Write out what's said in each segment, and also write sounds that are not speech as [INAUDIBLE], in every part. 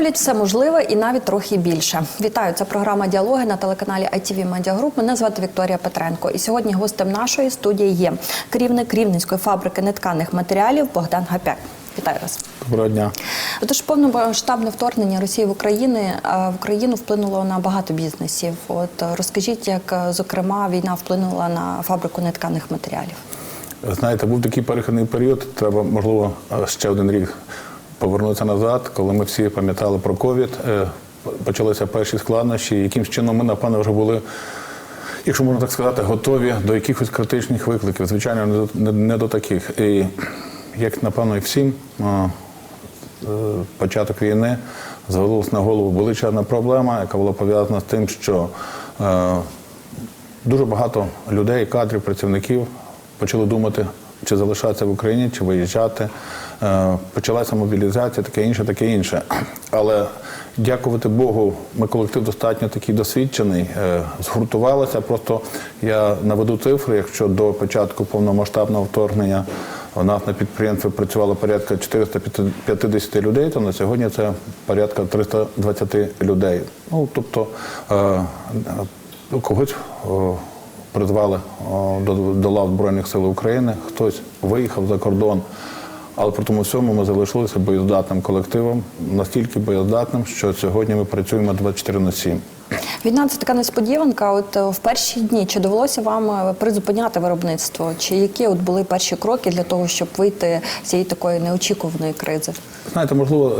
роблять все можливе і навіть трохи більше. Вітаю, це програма діалоги на телеканалі ITV Media Group. Мене звати Вікторія Петренко. І сьогодні гостем нашої студії є керівник Рівненської фабрики нетканих матеріалів Богдан Гапяк. Вітаю вас. Доброго дня. Отож, повномасштабне вторгнення Росії в Україну в Україну вплинуло на багато бізнесів. От е, розкажіть, як е, зокрема війна вплинула на фабрику нетканих матеріалів. Знаєте, був такий перехідний період. Треба, можливо, ще один рік повернутися назад, коли ми всі пам'ятали про ковід. е, Почалися перші складнощі. Якимсь чином ми, напевно, вже були, якщо можна так сказати, готові до якихось критичних викликів. Звичайно, не до, таких. І як, напевно, і всім, е, е, початок війни звалилась на голову величезна проблема, яка була пов'язана з тим, що Дуже багато людей, кадрів, працівників почали думати, чи залишатися в Україні, чи виїжджати. Е, Почалася мобілізація, таке інше, таке інше. Але дякувати Богу, ми колектив достатньо такий досвідчений, е, згуртувалися. Просто я наведу цифри, якщо до початку повномасштабного вторгнення у нас на підприємстві працювало порядка 450 людей, то на сьогодні це порядка 320 людей. Ну, тобто е, когось призвали до лав Збройних сил України, хтось виїхав за кордон. Але при тому всьому ми залишилися боєздатним колективом, настільки боєздатним, що сьогодні ми працюємо 24 на 7. Війна це така несподіванка. От е, в перші дні чи довелося вам е, призупиняти виробництво? Чи які от були перші кроки для того, щоб вийти з цієї такої неочікуваної кризи? Знаєте, можливо,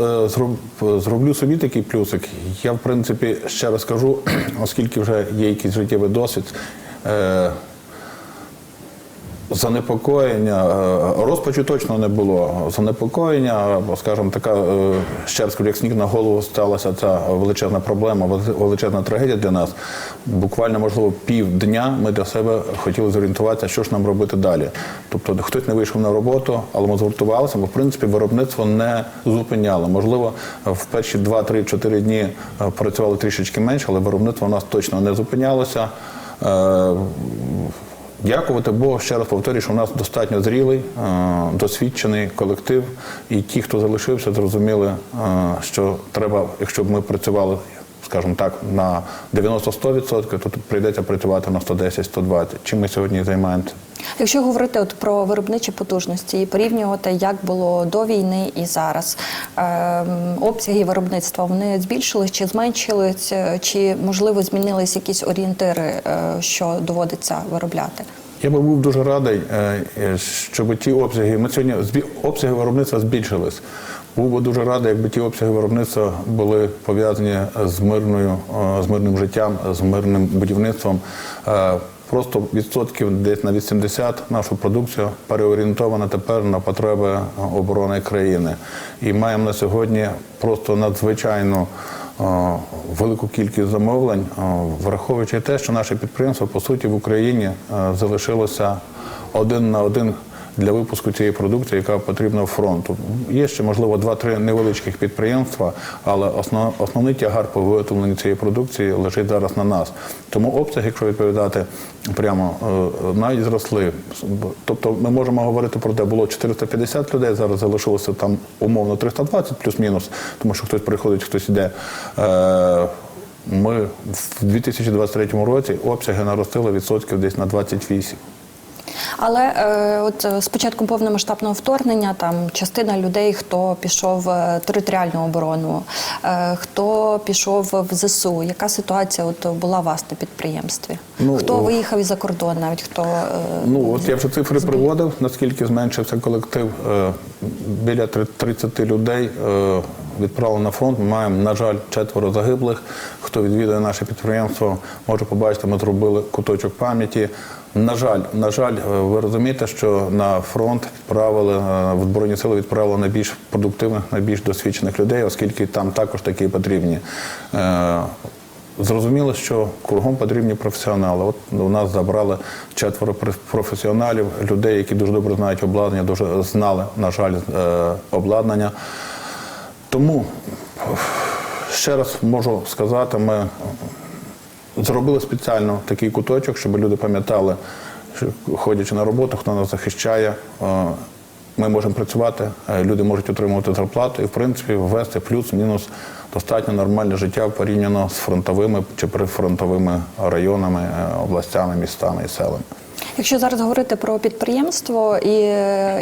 е, зроблю собі такий плюсик. Я, в принципі, ще раз кажу, [CLEARS THROAT] оскільки вже є якийсь життєвий досвід. Занепокоєння, е, розпачу точно не було. Занепокоєння, скажімо, така, е, ще раз як сніг на голову сталася ця величезна проблема, величезна трагедія для нас. Буквально, можливо, півдня ми для себе хотіли зорієнтуватися, що ж нам робити далі. Тобто хтось не вийшов на роботу, але ми згуртувалися, бо в принципі виробництво не зупиняло. Можливо, в перші 2-3-4 дні е, працювали трішечки менше, але виробництво у нас точно не зупинялося. Дякувати Богу, ще раз повторюю, що у нас достатньо зрілий, е, досвідчений колектив, і ті, хто залишився, зрозуміли, е, що треба, якщо б ми працювали, скажімо так, на 90-100%, то прийдеться працювати на 110-120%. Чим ми сьогодні займаємося? Якщо говорити от про виробничі потужності і порівнювати, як було до війни і зараз, ем, обсяги виробництва вони збільшились чи зменшились, е, чи можливо змінились якісь орієнтири, е, що доводиться виробляти? Я би був дуже радий, е, щоб ті обсяги, ми сьогодні обсяги виробництва збільшились. Був би дуже радий, якби ті обсяги виробництва були пов'язані з мирною, е, з мирним життям, з мирним будівництвом. Е, Просто відсотків десь на 80 нашу продукцію переорієнтована тепер на потреби оборони країни. І маємо на сьогодні просто надзвичайну е, велику кількість замовлень, враховуючи те, що наше підприємство по суті в Україні залишилося один на один для випуску цієї продукції, яка потрібна фронту. Є ще можливо два-три невеличких підприємства, але основ, основний тягар по виготовленню цієї продукції лежить зараз на нас. Тому обсяг, якщо відповідати прямо, е, навіть зросли. Тобто ми можемо говорити про те, було 450 людей, зараз залишилося там умовно 320 плюс-мінус, тому що хтось приходить, хтось іде. Е, Ми в 2023 році обсяги наростили відсотків десь на 28. Але е, от е, з початком повномасштабного вторгнення там частина людей, хто пішов в територіальну оборону, е, хто пішов в ЗСУ. Яка ситуація от була у вас на підприємстві? Ну, хто о. виїхав і за кордон, навіть хто е, Ну от я вже цифри приводив, наскільки зменшився колектив. Е, Біля три- 30 людей е, відправлено на фронт. Ми маємо, на жаль, четверо загиблих. Хто відвідує наше підприємство, може побачити, ми зробили куточок пам'яті. На жаль, на жаль, е, ви розумієте, що на фронт відправили е, в збройні сили відправили найбільш продуктивних, найбільш досвідчених людей, оскільки там також такі потрібні. Е, Зрозуміло, що кругом потрібні професіонали. От у нас забрали четверо професіоналів, людей, які дуже добре знають обладнання, дуже знали, на жаль, обладнання. Тому ще раз можу сказати, ми зробили спеціально такий куточок, щоб люди пам'ятали, що ходячи на роботу, хто нас захищає. е, Ми можемо працювати, е, люди можуть отримувати зарплату і, в принципі, ввести плюс-мінус достатньо нормальне життя порівняно з фронтовими чи прифронтовими районами, е, областями, містами і селами. Якщо зараз говорити про підприємство і,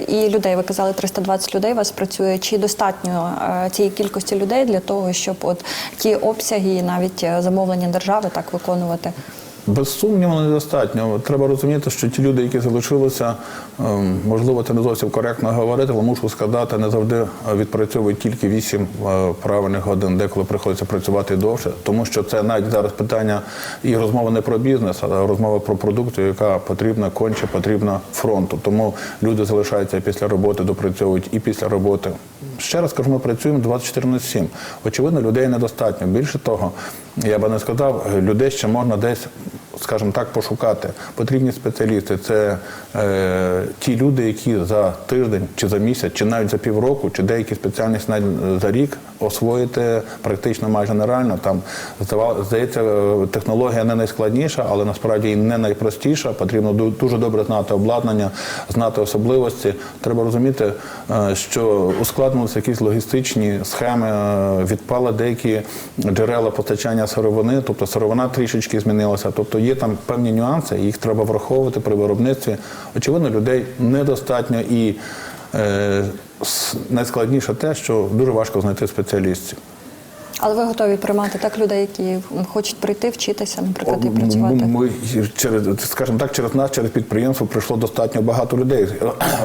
і людей, ви казали 320 людей у вас працює. Чи достатньо е, цієї кількості людей для того, щоб от ті обсяги навіть е, замовлення держави так виконувати? Без сумніву недостатньо. Треба розуміти, що ті люди, які залишилися, ем, можливо, це не зовсім коректно говорити, але мушу сказати, не завжди відпрацьовують тільки 8 е, правильних годин, деколи приходиться працювати довше, тому що це навіть зараз питання і розмова не про бізнес, а розмова про продукцію, яка потрібна конче, потрібна фронту. Тому люди залишаються після роботи, допрацьовують і після роботи. Ще раз кажу, ми працюємо 24 на 7. Очевидно, людей недостатньо. Більше того, я би не сказав, людей ще можна десь скажімо так, пошукати. Потрібні спеціалісти. Це е, ті люди, які за тиждень чи за місяць, чи навіть за півроку, чи деякі спеціальності навіть за рік освоїти практично майже нереально. Там здається, е, технологія не найскладніша, але насправді і не найпростіша. Потрібно дуже добре знати обладнання, знати особливості. Треба розуміти, е, що ускладнилися якісь логістичні схеми, е, відпали деякі джерела постачання сировини, тобто сировина трішечки змінилася. Тобто є там певні нюанси, їх треба враховувати при виробництві. Очевидно, людей недостатньо і е, найскладніше те, що дуже важко знайти спеціалістів. Але ви готові приймати так людей, які хочуть прийти, вчитися, наприклад, і працювати? Ми, через, скажімо так, через нас, через підприємство прийшло достатньо багато людей.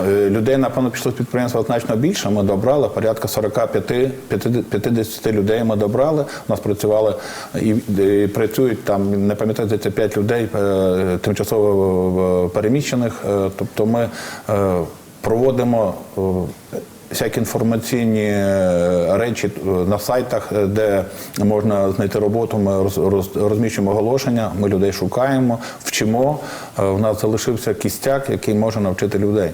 Е, Людей, напевно, пішло з підприємства значно більше. Ми добрали порядка 45-50 людей. Ми добрали. У нас працювали і, і працюють там, не пам'ятаю, здається, 5 людей е, тимчасово переміщених. Е, Тобто ми проводимо. Всякі інформаційні е, речі е, на сайтах, е, де можна знайти роботу. Ми роз, роз, розміщуємо оголошення, ми людей шукаємо, вчимо. В нас залишився кістяк, який може навчити людей.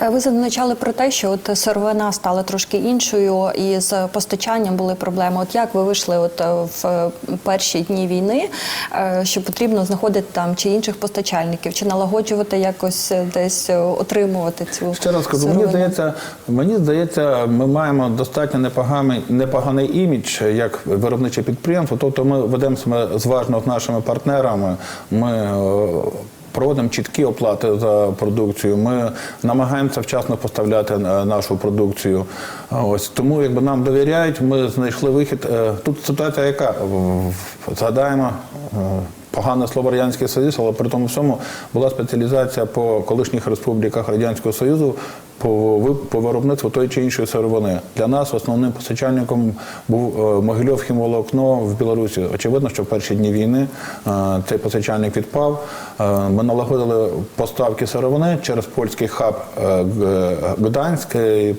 Е, Ви зазначали про те, що от сировина стала трошки іншою, і з постачанням були проблеми. От як ви вийшли от е, в е, перші дні війни, що потрібно знаходити там чи інших постачальників, чи налагоджувати якось десь отримувати цю Ще раз кажу, мені здається, мені здається, ми маємо достатньо непоганий, непоганий імідж як виробниче підприємство. Тобто ми ведемо зважно з нашими партнерами. Ми проводимо чіткі оплати за продукцію. Ми намагаємося вчасно поставляти е, нашу продукцію. Ось тому, якби нам довіряють, ми знайшли вихід. Е, Тут ситуація, яка згадаємо. е, Погане слово Радянський Союз, але при тому всьому була спеціалізація по колишніх республіках Радянського Союзу по, ви- по виробництву тої чи іншої сировини. Для нас основним постачальником був е, Могильов хімволокно в Білорусі. Очевидно, що в перші дні війни е, цей постачальник відпав. Е, Ми налагодили поставки сировини через польський хаб Гданськ.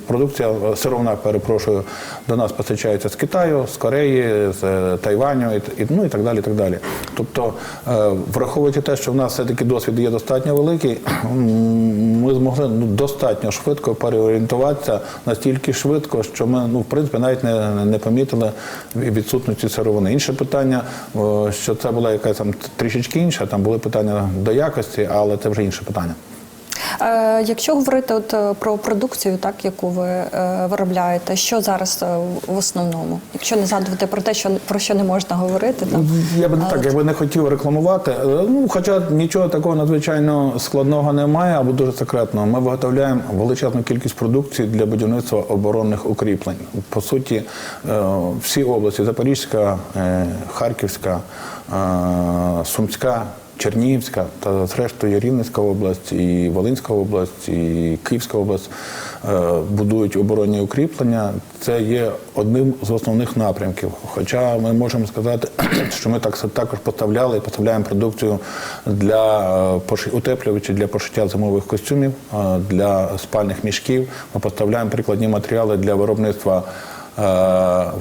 Продукція сировина, перепрошую, до нас постачається з Китаю, з Кореї, з Тайваню і, ну, і так далі. Так далі. Тобто, враховуючи те, що в нас все-таки досвід є достатньо великий, [CLEARS THROAT] ми змогли ну, достатньо швидко переорієнтуватися настільки швидко, що ми ну, в принципі навіть не, не помітили відсутності сировини. Інше питання, що це була якась там трішечки інша, там були питання до якості, але це вже інше питання. Е, Якщо говорити от е, про продукцію, так яку ви е, виробляєте, що зараз в основному? Якщо не згадувати про те, що про що не можна говорити, там Я би не так, я би не хотів рекламувати. Ну, хоча нічого такого надзвичайно складного немає або дуже секретного. Ми виготовляємо величезну кількість продукції для будівництва оборонних укріплень. По суті, всі області Запорізька, Харківська, Сумська. Чернігівська та зрештою Рівненська область, і Волинська область, і Київська область е, будують оборонні укріплення. Це є одним з основних напрямків. Хоча ми можемо сказати, [CLEARS THROAT] що ми так також поставляли і поставляємо продукцію для е, утеплювачів для пошиття зимових костюмів, е, для спальних мішків. Ми поставляємо прикладні матеріали для виробництва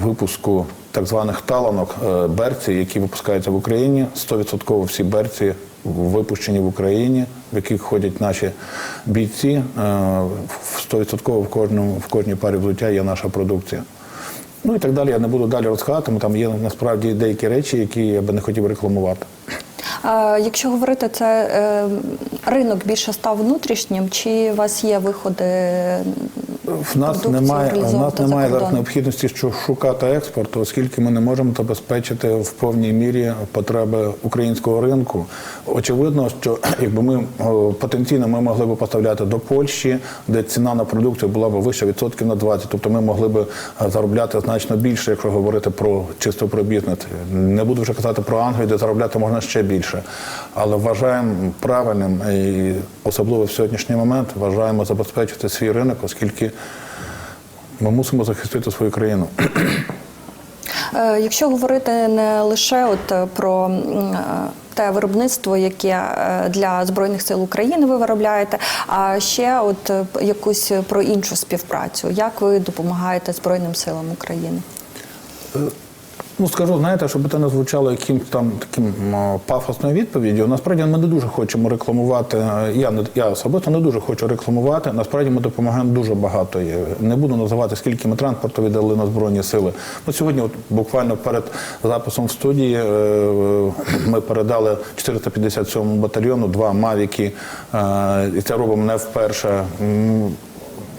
випуску так званих таланок е, берці, які випускаються в Україні. 100% всі берці випущені в Україні, в яких ходять наші бійці. Е, в 100% в кожному в кожній парі взуття є наша продукція. Ну і так далі. Я не буду далі розказувати. Там є насправді деякі речі, які я би не хотів рекламувати. Е, Якщо говорити, це е, ринок більше став внутрішнім, чи у вас є виходи В нас немає, в нас немає зараз необхідності що шукати експорт, оскільки ми не можемо забезпечити в повній мірі потреби українського ринку. Очевидно, що [CLEARS THROAT] якби ми потенційно ми могли б поставляти до Польщі, де ціна на продукцію була б вища відсотків на 20, тобто ми могли б е, заробляти значно більше, якщо говорити про чисто про бізнес. Не буду вже казати про Англію, де заробляти можна ще більше. Але вважаємо правильним і особливо в сьогоднішній момент вважаємо забезпечити свій ринок, оскільки ми мусимо захистити свою країну. Е, Якщо говорити не лише от е, про е, те виробництво, яке для збройних сил України ви виробляєте, а ще от якусь про іншу співпрацю, як ви допомагаєте Збройним силам України? Ну скажу, знаєте, щоб це не звучало якимсь там таким пафосною відповіддю. Насправді ми не дуже хочемо рекламувати. Я не я особисто не дуже хочу рекламувати. Насправді ми допомагаємо дуже багато. Не буду називати, скільки ми транспорту віддали на збройні сили. Ну сьогодні, от буквально перед записом в студії, е, ми передали 457 батальйону два мавіки, е, і це робимо не вперше.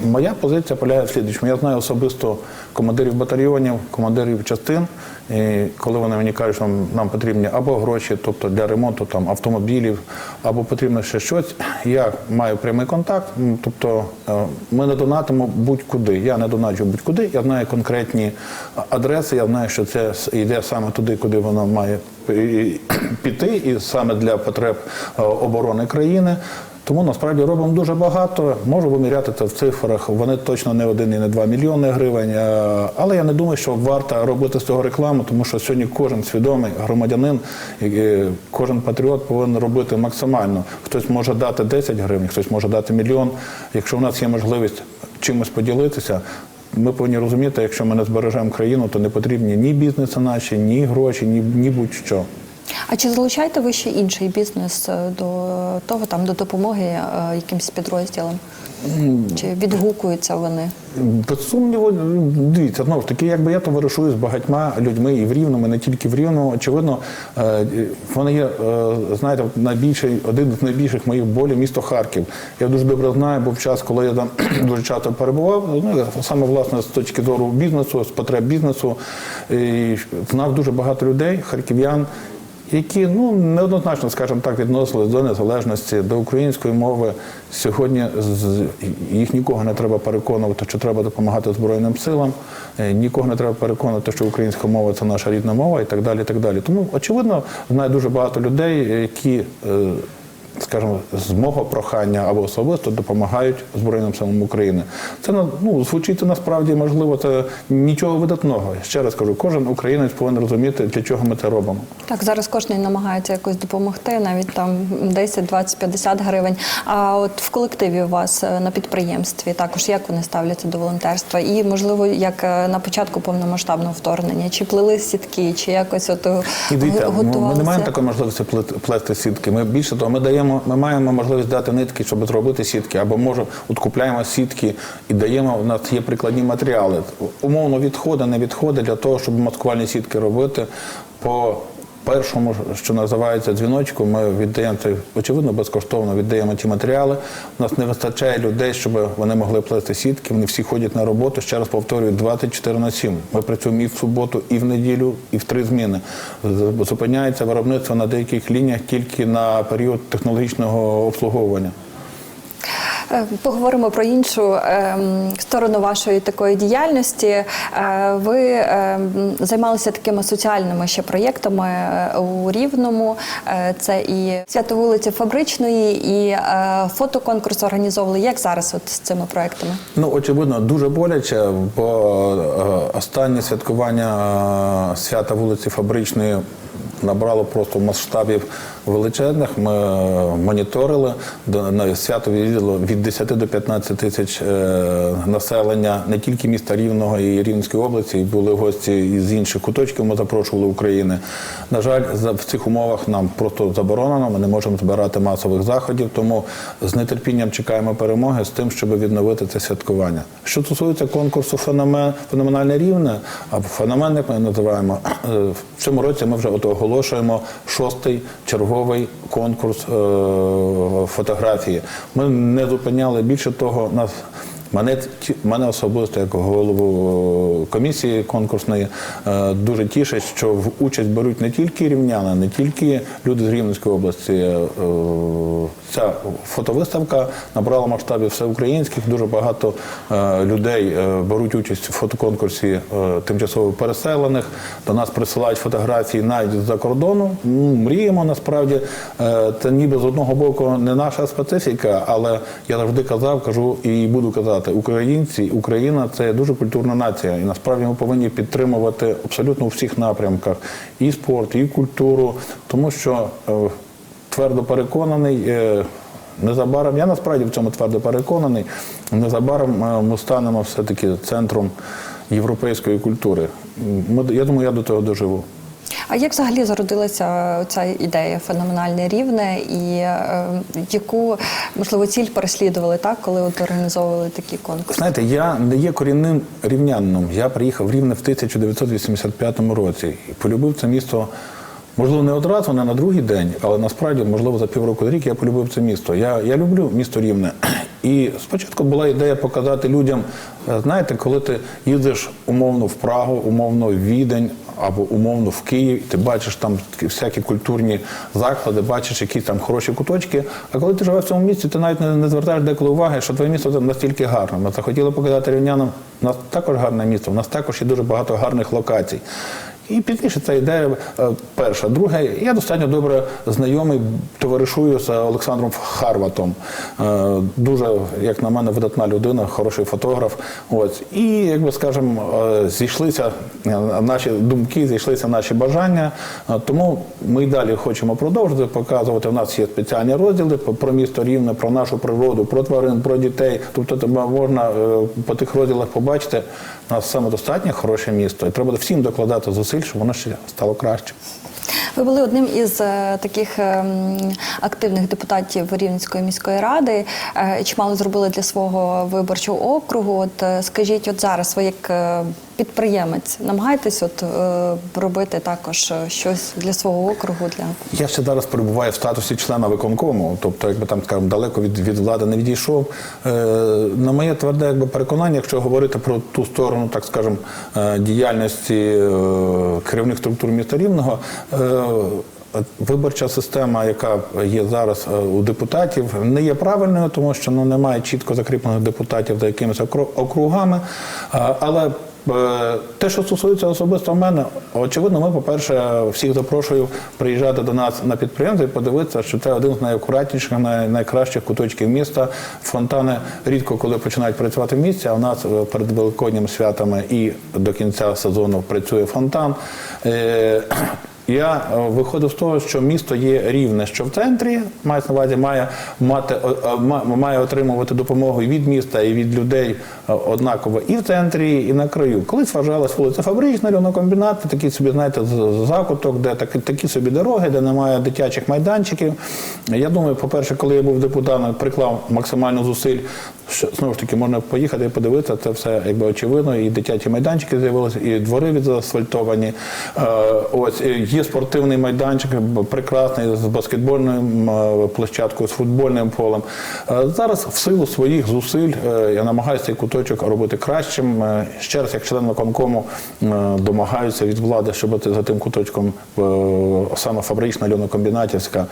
Моя позиція полягає в слідчому. Я знаю особисто командирів батальйонів, командирів частин. І коли вони мені кажуть, що нам, нам потрібні або гроші, тобто для ремонту там, автомобілів, або потрібно ще щось, я маю прямий контакт. Тобто е, ми не донатимо будь-куди. Я не доначу будь-куди. Я знаю конкретні адреси, я знаю, що це йде саме туди, куди воно має піти, і саме для потреб е, оборони країни. Тому насправді робимо дуже багато. Можу виміряти це в цифрах. Вони точно не один і не два мільйони гривень. Але я не думаю, що варто робити з цього рекламу, тому що сьогодні кожен свідомий громадянин, кожен патріот повинен робити максимально. Хтось може дати 10 гривень, хтось може дати мільйон. Якщо в нас є можливість чимось поділитися. Ми повинні розуміти, якщо ми не збережемо країну, то не потрібні ні бізнеси наші, ні гроші, ні, ні будь-що. А чи залучаєте ви ще інший бізнес е, до того, там до допомоги е, якимсь підрозділам? Чи відгукуються вони? Без сумніву, дивіться, знову ж таки, якби я товаришую з багатьма людьми і в Рівному, і не тільки в Рівному. Очевидно, е, вони є, знаєте, найбільший, один з найбільших моїх болів місто Харків. Я дуже добре знаю, був час, коли я там [CLEARS THROAT] дуже часто перебував, ну, саме власне з точки зору бізнесу, з потреб бізнесу. І знав дуже багато людей, харків'ян. Які ну неоднозначно, скажімо так, відносились до незалежності, до української мови. Сьогодні з- їх нікого не треба переконувати, що треба допомагати Збройним силам, е, нікого не треба переконувати, що українська мова це наша рідна мова і так далі. І так далі. Тому, очевидно, знає дуже багато людей, які, е, скажімо, з мого прохання або особисто допомагають Збройним силам України. Це ну, звучить насправді можливо, це нічого видатного. Ще раз кажу, кожен українець повинен розуміти, для чого ми це робимо. Так, зараз кожен намагається якось допомогти, навіть там 10, 20, 50 гривень. А от в колективі у вас е, на підприємстві також як вони ставляться до волонтерства? І можливо, як е, на початку повномасштабного вторгнення, чи плели сітки, чи якось от е, І ну, ми не маємо такої можливості плести сітки. Ми більше того, ми даємо, ми маємо можливість дати нитки, щоб зробити сітки, або може купляємо сітки і даємо. У нас є прикладні матеріали. Умовно відходи, не відходи для того, щоб маскувальні сітки робити по. Першому, що називається дзвіночку, ми віддаємо це очевидно безкоштовно. Віддаємо ті матеріали. У нас не вистачає людей, щоб вони могли плести сітки. Вони всі ходять на роботу. Ще раз повторюю, 24 на 7. Ми працюємо і в суботу, і в неділю, і в три зміни. Зупиняється виробництво на деяких лініях тільки на період технологічного обслуговування. Е, Поговоримо про іншу ем, сторону вашої такої діяльності. Е, Ви ем, займалися такими соціальними ще проєктами е, у Рівному. Це і свято вулиці Фабричної, і фотоконкурс організовували. Як зараз от з цими проєктами? Ну, очевидно, дуже боляче, бо останнє святкування свята вулиці Фабричної набрало просто масштабів величезних. Ми е, моніторили на свято відвідало від 10 до 15 тисяч е, населення не тільки міста Рівного і Рівненської області, і були гості із інших куточків. Ми запрошували України. На жаль, в цих умовах нам просто заборонено. Ми не можемо збирати масових заходів, тому з нетерпінням чекаємо перемоги з тим, щоб відновити це святкування. Що стосується конкурсу феномен феноменальне рівне або феномен, як ми називаємо, е, в цьому році ми вже оголошуємо шостий черговий конкурс е, фотографії. Ми не зупиняли більше того, нас Мене, мене особисто, як голову комісії конкурсної, е, дуже тішить, що в участь беруть не тільки рівняни, не тільки люди з Рівненської області. Е, Ця фотовиставка набрала масштабів всеукраїнських. Дуже багато е, людей е, беруть участь у фотоконкурсі е, тимчасово переселених. До нас присилають фотографії навіть з-за кордону. Ну, Мріємо насправді. Е, Це ніби з одного боку не наша специфіка, але я завжди казав, кажу і буду казати, українці, Україна це дуже культурна нація, і насправді ми повинні підтримувати абсолютно у всіх напрямках і спорт, і культуру, тому що е, твердо переконаний. е, Незабаром, я насправді в цьому твердо переконаний, незабаром е, ми станемо все-таки центром європейської культури. Я думаю, я до того доживу. А як взагалі зародилася ця ідея феноменальне рівне, і е, яку можливо ціль переслідували так, коли от організовували такі конкурси? Знаєте, я не є корінним рівнянином. Я приїхав в Рівне в 1985 році і полюбив це місто. Можливо, не одразу, не на другий день, але насправді, можливо, за півроку до рік я полюбив це місто. Я, я люблю місто Рівне. [CLEARS THROAT] І спочатку була ідея показати людям, е, знаєте, коли ти їздиш умовно в Прагу, умовно в Відень або умовно в Київ, ти бачиш там всякі культурні заклади, бачиш якісь там хороші куточки. А коли ти живеш в цьому місці, ти навіть не, звертаєш деколи уваги, що твоє місто настільки гарне. Ми захотіли показати рівнянам, у нас також гарне місто, у нас також є дуже багато гарних локацій. І пізніше ця ідея е, перша. Друге, я достатньо добре знайомий, товаришую з Олександром Харватом. Е, Дуже, як на мене, видатна людина, хороший фотограф. Ось. І, як би скажемо, е, зійшлися наші думки, зійшлися наші бажання. Тому ми й далі хочемо продовжити показувати. У нас є спеціальні розділи про місто Рівне, про нашу природу, про тварин, про дітей. Тобто можна по тих розділах побачити. У нас самодостатнє хороше місто. І треба всім докладати зусиль, щоб воно ще стало краще. Ви були одним із е, таких ем, активних депутатів Рівненської міської ради. Е, Чимало зробили для свого виборчого округу. От е, скажіть, от зараз ви як підприємець намагаєтесь от робити також щось для свого округу? Для Я ще зараз перебуваю в статусі члена виконкому, тобто, якби там скажімо, далеко від, від влади не відійшов. На моє тверде якби, переконання, якщо говорити про ту сторону, так скажемо, діяльності керівних структур міста Рівного. Виборча система, яка є зараз е, у депутатів, не є правильною, тому що ну, немає чітко закріплених депутатів за якимись округами. Але Е, Те, що стосується особисто мене, очевидно, ми, по-перше, всіх запрошую приїжджати до нас на підприємство і подивитися, що це один з найакуратніших, найкращих куточків міста. Фонтани рідко коли починають працювати в місті, а у нас е, перед великодніми святами і до кінця сезону працює фонтан. Е, Я е, виходив з того, що місто є рівне, що в центрі мається на увазі, має мати о- о- має отримувати допомогу і від міста, і від людей е, однаково і в центрі, і на краю. Колись вважалась вулиця Фабрична, льонокомбінат, такий собі, знаєте, закуток, де такі, такі собі дороги, де немає дитячих майданчиків. Я думаю, по-перше, коли я був депутатом, приклав максимально зусиль, що знову ж таки можна поїхати і подивитися, це все якби очевидно. І дитячі майданчики з'явилися, і двори відзасфальтовані. Е, Ось е, є спортивний майданчик, прекрасний з баскетбольною е, площадкою, з футбольним полем. Е, Зараз в силу своїх зусиль е, я намагаюся цей куточок робити кращим. Е, Ще раз, як член виконкому, е, домагаюся від влади, щоб за тим куточком е, саме фабрична льонокомбінатівська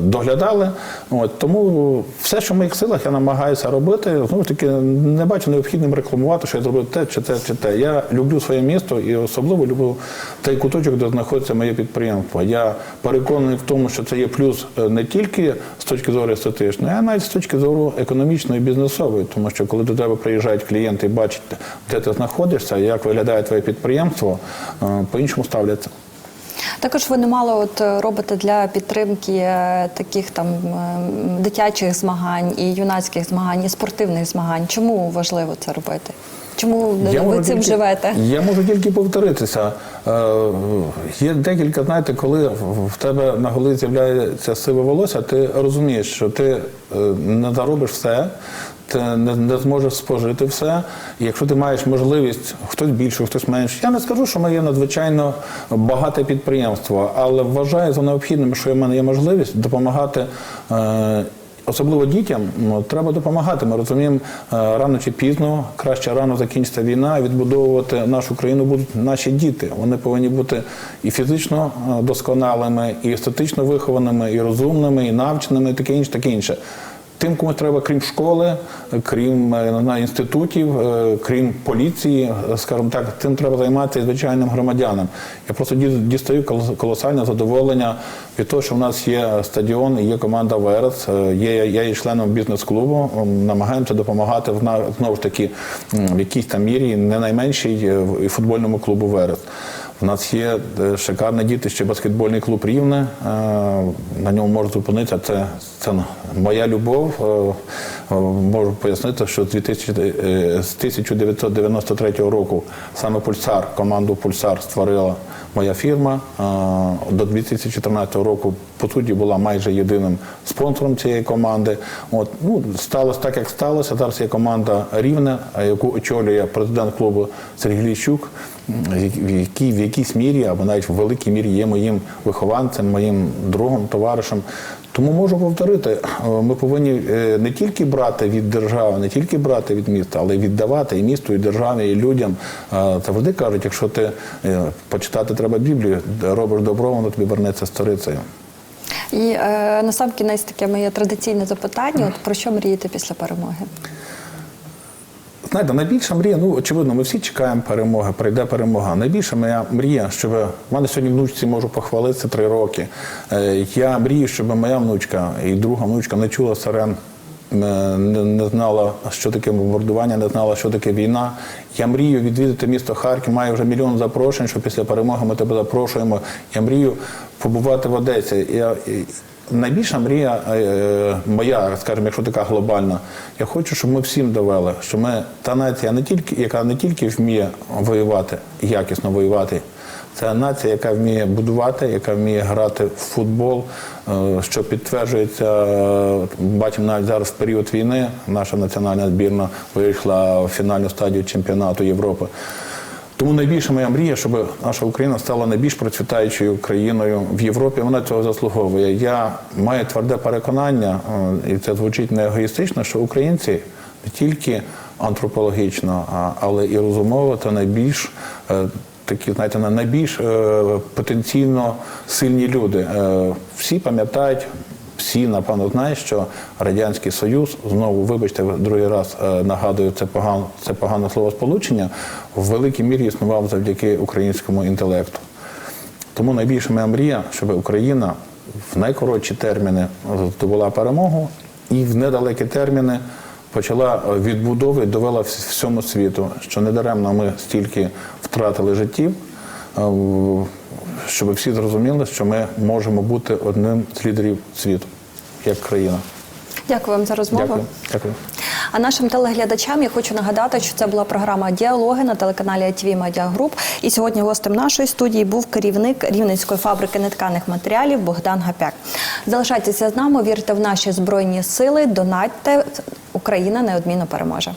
доглядали. От, тому все, що в моїх силах, я намагаюся робити. Знову ж таки, не бачу необхідним рекламувати, що я зробив те, чи те, чи те. Я люблю своє місто і особливо люблю той куточок, де знаходиться моє підприємство. Я переконаний в тому, що це є плюс не тільки з точки зору естетичної, а навіть з точки зору економічної і бізнесової. Тому що коли до тебе приїжджають клієнти і бачать, де ти знаходишся, як виглядає твоє підприємство, е, по-іншому ставляться. також ви немало от е, робите для підтримки е, таких там дитячих змагань і юнацьких змагань, і спортивних змагань. Чому важливо це робити? Чому ви цим тільки- живете? Я можу тільки повторитися. Е, Є декілька, знаєте, коли в- тебе на голові з'являється сиве волосся, ти розумієш, що ти не заробиш все. Ти не, не зможеш спожити все. І якщо ти маєш можливість, хтось більше, хтось менше. Я не скажу, що ми є надзвичайно багате підприємство, але вважаю за необхідним, що в мене є можливість допомагати е, особливо дітям, ну, треба допомагати. Ми розуміємо, е, рано чи пізно, краще рано закінчиться війна, і відбудовувати нашу країну будуть наші діти. Вони повинні бути і фізично е, досконалими, і естетично вихованими, і розумними, і навченими, і таке інше, таке інше. Тим, кому треба, крім школи, крім е, інститутів, е, крім поліції, е, скажімо так, тим треба займатися звичайним громадянам. Я просто дістаю колос- колосальне задоволення від того, що в нас є стадіон, є команда Верес. Є я є членом бізнес-клубу. Намагаємося допомагати знову ж таки в якійсь там мірі не найменшій футбольному клубу Верес. У нас є е, шикарне дітище, баскетбольний клуб Рівне. Е, На ньому можна зупинитися. Це, це моя любов. Е, Можу пояснити, що з 2000, е, з 1993 року саме Пульсар, команду Пульсар створила моя фірма. До 2014 року, по суті, була майже єдиним спонсором цієї команди. От, ну, сталося так, як сталося. Зараз є команда Рівне, е, яку очолює президент клубу Сергій Ліщук, якій в якійсь мірі, або навіть в великій мірі є моїм вихованцем, моїм другом, товаришем. Тому можу повторити, е, ми повинні е, не тільки брати від держави, не тільки брати від міста, але й віддавати і місту, і державі, і людям. Е, Завжди кажуть, якщо ти е, почитати треба Біблію, робиш добро, воно тобі вернеться старицею. І е, на сам кінець таке моє традиційне запитання: от про що мрієте після перемоги? Знаєте, найбільша мрія, ну очевидно, ми всі чекаємо перемоги, прийде перемога. Найбільша моя мрія, щоб в мене сьогодні внучці можу похвалитися три роки. Е, Я мрію, щоб моя внучка і друга внучка не чула сирен. Не, знала, що таке бомбардування, не знала, що таке війна. Я мрію відвідати місто Харків, маю вже мільйон запрошень, що після перемоги ми тебе запрошуємо. Я мрію побувати в Одесі. Я, Найбільша мрія е, моя, скажімо, якщо така глобальна, я хочу, щоб ми всім довели, що ми та нація, не тільки, яка не тільки вміє воювати, якісно воювати, це нація, яка вміє будувати, яка вміє грати в футбол, е, що підтверджується, е, бачимо навіть зараз в період війни, наша національна збірна вийшла в фінальну стадію чемпіонату Європи. Тому найбільша моя мрія, щоб наша Україна стала найбільш процвітаючою країною в Європі. Вона цього заслуговує. Я маю тверде переконання, е, і це звучить не егоїстично, що українці не тільки антропологічно, але і розумово це найбільш е, такі, знаєте, на- найбільш е, потенційно сильні люди. Всі пам'ятають. Всі, напевно, знають, що Радянський Союз, знову, вибачте, другий раз е, нагадую це погано, це погане словосполучення, в великій мірі існував завдяки українському інтелекту. Тому найбільша моя мрія, щоб Україна в найкоротші терміни здобула перемогу і в недалекі терміни почала відбудови і довела всьому світу, що недаремно ми стільки втратили життів, е, щоб всі зрозуміли, що ми можемо бути одним з лідерів світу як країна. Дякую вам за розмову. Дякую. Дякую. А нашим телеглядачам я хочу нагадати, що це була програма Діалоги на телеканалі ITV Media Group. І сьогодні гостем нашої студії був керівник Рівненської фабрики нетканих матеріалів Богдан Гапяк. Залишайтеся з нами, вірте в наші збройні сили, донатьте. Україна неодмінно переможе.